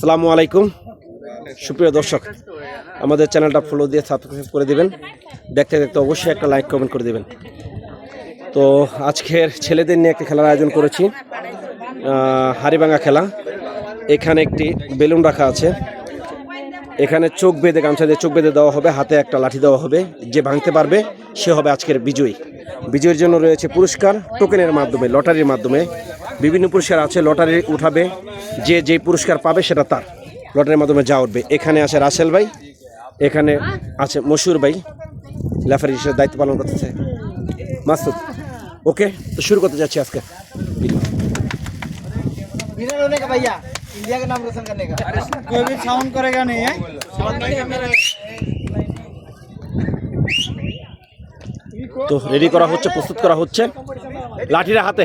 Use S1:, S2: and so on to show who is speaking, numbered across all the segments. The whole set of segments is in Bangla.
S1: সালামু আলাইকুম। সুপ্রিয় দর্শক, আমাদের চ্যানেলটা ফলো দিয়ে সাবস্ক্রাইব করে দিবেন। দেখতে দেখতে অবশ্যই একটা লাইক কমেন্ট করে দিবেন। তো আজকের ছেলেদের নিয়ে একটা খেলার আয়োজন করেছি হাড়িভাঙা খেলা। এখানে একটি বেলুন রাখা আছে। এখানে চোখ বেঁধে গামছা দিয়ে চোখ বেঁধে দেওয়া হবে, হাতে একটা লাঠি দেওয়া হবে। যে ভাঙতে পারবে, সে হবে আজকের বিজয়ী। বিজয়ীর জন্য রয়েছে পুরস্কার টোকেনের মাধ্যমে, লটারির মাধ্যমে। বিভিন্ন পুরস্কার আছে লটারি উঠাবে যে যে পুরস্কার পাবে সেটা তার। লটারির মাধ্যমে যা উঠবে। এখানে আছে রাসেল ভাই এখানে আছে মশুর ভাই লেফারি হিসেবে দায়িত্ব পালন করতেছে। মাসুদ ওকে তো শুরু করতে যাচ্ছি আজকে। তো রেডি করা হচ্ছে প্রস্তুত করা হচ্ছে। লাঠিরা হাতে।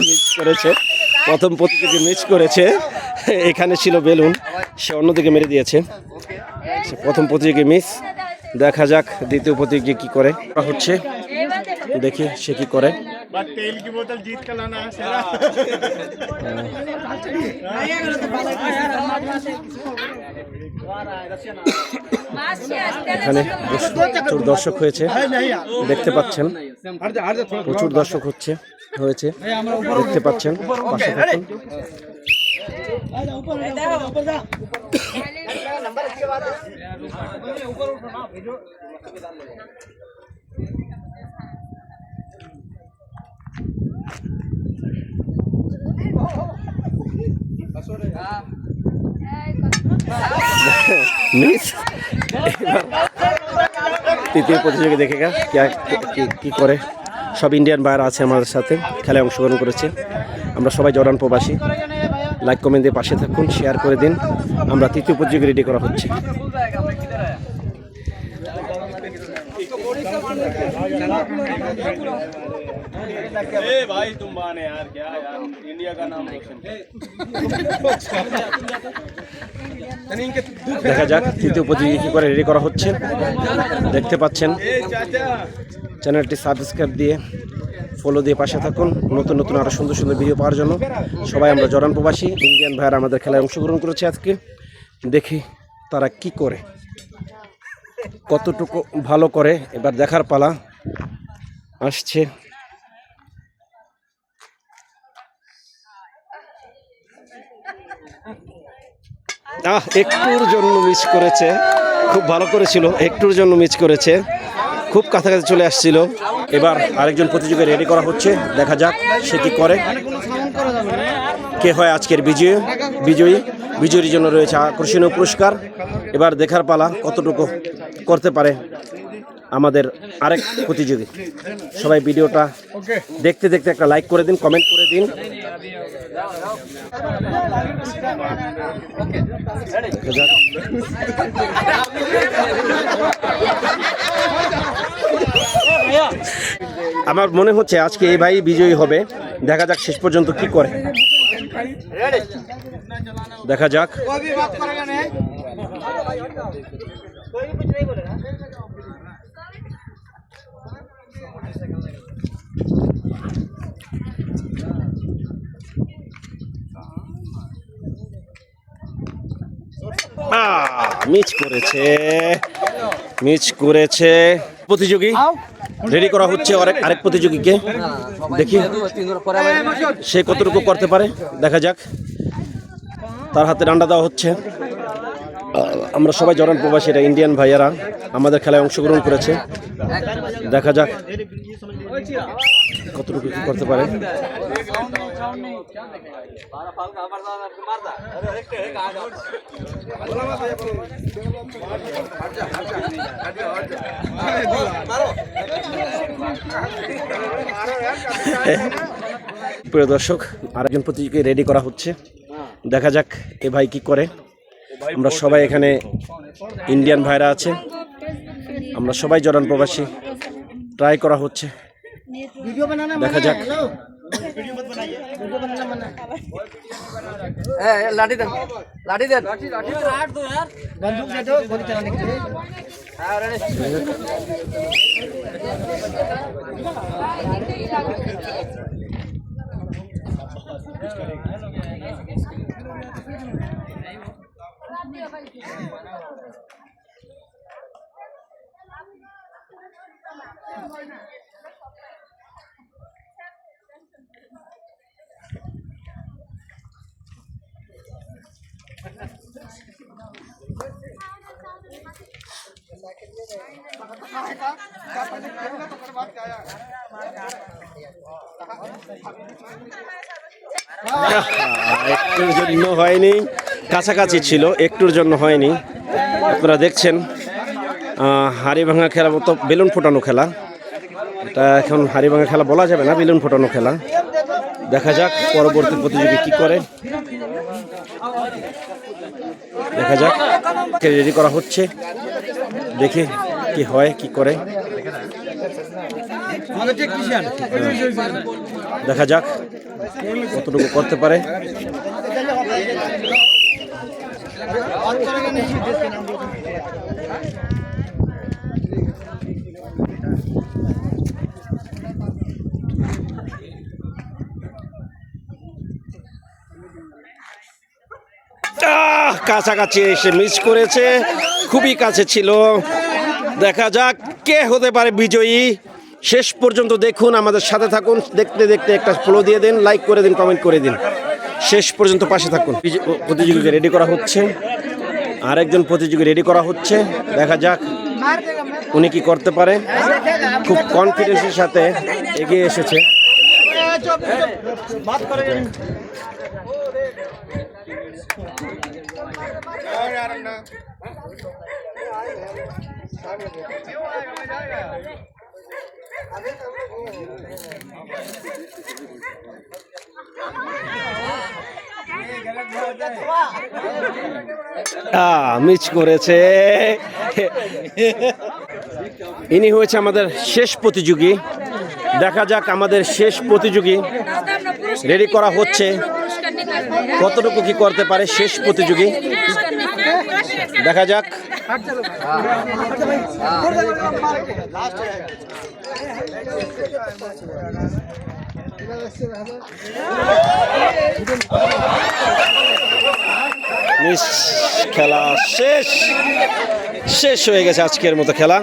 S1: মিক্স করেছে। প্রথম প্রতিযোগী মিক্স করেছে। এখানে ছিল বেলুন। সে অন্যদিকে মেরে দিয়েছে। প্রথম প্রতিযোগী মিস দেখা যাক দ্বিতীয় প্রতিযোগী কি করে। হচ্ছে। দেখি সে কি করে। এখানে প্রচুর দর্শক হয়েছে। দেখতে পাচ্ছেন। প্রচুর দর্শক হচ্ছে। হয়েছে দেখতে পাচ্ছেন পাশে থাকুন। মিস তৃতীয় প্রতিযোগী দেখে গা কি করে? সব ইন্ডিয়ান বাইরা আছে আমাদের সাথে খেলায় অংশগ্রহণ করেছে আমরা সবাই জরান প্রবাসী লাইক কমেন্ট দিয়ে পাশে থাকুন শেয়ার করে দিন আমরা তৃতীয় প্রতিযোগী রেডি করা হচ্ছে
S2: ए भाई तुम बाने यार क्या यार इंडिया का नाम रोशन
S1: দেখা যাক তৃতীয় প্রতিযোগী কী করে রেডি করা হচ্ছে দেখতে পাচ্ছেন
S2: ए चाचा
S1: চ্যানেলটি সাবস্ক্রাইব দিয়ে ফলো দিয়ে পাশে থাকুন। নতুন নতুন আরও সুন্দর সুন্দর ভিডিও পাওয়ার জন্য। সবাই আমরা জরান প্রবাসী, ইন্ডিয়ান ভাইয়ার আমাদের খেলায় অংশগ্রহণ করেছে আজকে। দেখি তারা কি করে। কতটুকু ভালো করে, এবার দেখার পালা আসছে। আহ, একটুর জন্য মিস করেছে। খুব ভালো করেছিল, একটুর জন্য মিস করেছে। খুব কাছাকাছি চলে আসছিল। এবার আরেকজন প্রতিযোগী রেডি করা হচ্ছে। দেখা যাক সে কি করে। কে হয় আজকের বিজয়ী? বিজয়ী। বিজয়ীর জন্য রয়েছে আকর্ষণীয় পুরস্কার। এবার দেখার পালা কতটুকু করতে পারে আমাদের আরেক প্রতিযোগী। সবাই ভিডিওটা দেখতে দেখতে একটা লাইক করে দিন কমেন্ট করে দিন দেখা যাক। আমার মনে হচ্ছে আজকে এই ভাই বিজয়ী হবে। দেখা যাক শেষ পর্যন্ত কি করে। দেখা যাক। মিচ করেছে। মিচ করেছে। প্রতিযোগী। রেডি করা হচ্ছে আরেক আরেক প্রতিযোগীকে। দেখি। সে কতটুকু করতে পারে? দেখা যাক। তার হাতে ডান্ডা দেওয়া হচ্ছে। আমরা সবাই জরান প্রবাসী এটা ইন্ডিয়ান ভাইয়ারা। আমাদের খেলায় অংশগ্রহণ করেছে। দেখা যাক। কতটুকু করতে পারে? প্রিয় দর্শক আরেকজন প্রতিযোগী রেডি করা হচ্ছে দেখা যাক এ ভাই কি করে আমরা সবাই এখানে ইন্ডিয়ান ভাইরা আছে আমরা সবাই জরান প্রবাসী ট্রাই করা হচ্ছে
S3: वीडियो बनाना वीडियो मत बनाइए। वीडियो तो बनाना मना है
S4: लाठी दे। लाठी दे। लाठी लाठी तो काट दो यार।
S3: बंदूक दे दो गोली चलाने के लिए। हाँ Thank you.
S1: একটুর জন্য হয়নি, কাছাকাছি ছিল, একটুর জন্য হয়নি। আপনারা দেখছেন হাড়ি ভাঙা খেলা মতো বেলুন ফোটানো খেলা। এটা এখন হাড়ি ভাঙা খেলা বলা যাবে না, বেলুন ফোটানো খেলা। দেখা যাক পরবর্তী প্রতিযোগী কি করে। দেখা যাক। কে রেডি করা হচ্ছে? দেখি কি হয়, কি করে। দেখা যাক কতটুকু করতে পারে। কাছাকাছি এসে মিস করেছে। খুবই কাছে ছিল। দেখা যাক কে হতে পারে বিজয়ী। শেষ পর্যন্ত দেখুন আমাদের সাথে থাকুন। দেখতে দেখতে একটা ফলো দিয়ে দিন লাইক করে দিন কমেন্ট করে দিন। শেষ পর্যন্ত পাশে থাকুন। প্রতিযোগীকে রেডি করা হচ্ছে। আরেকজন প্রতিযোগী রেডি করা হচ্ছে। দেখা যাক উনি কি করতে পারে। খুব কনফিডেন্সের সাথে এগিয়ে এসেছে।
S3: चुप चुप बात करेगा नहीं
S1: মিস করেছে ইনি হয়েছে আমাদের শেষ প্রতিযোগী দেখা যাক আমাদের শেষ প্রতিযোগী রেডি করা হচ্ছে কতটুকু কি করতে পারে শেষ প্রতিযোগী দেখা যাক। মিস খেলা শেষ। শেষ হয়ে গেছে আজকের মতো খেলা।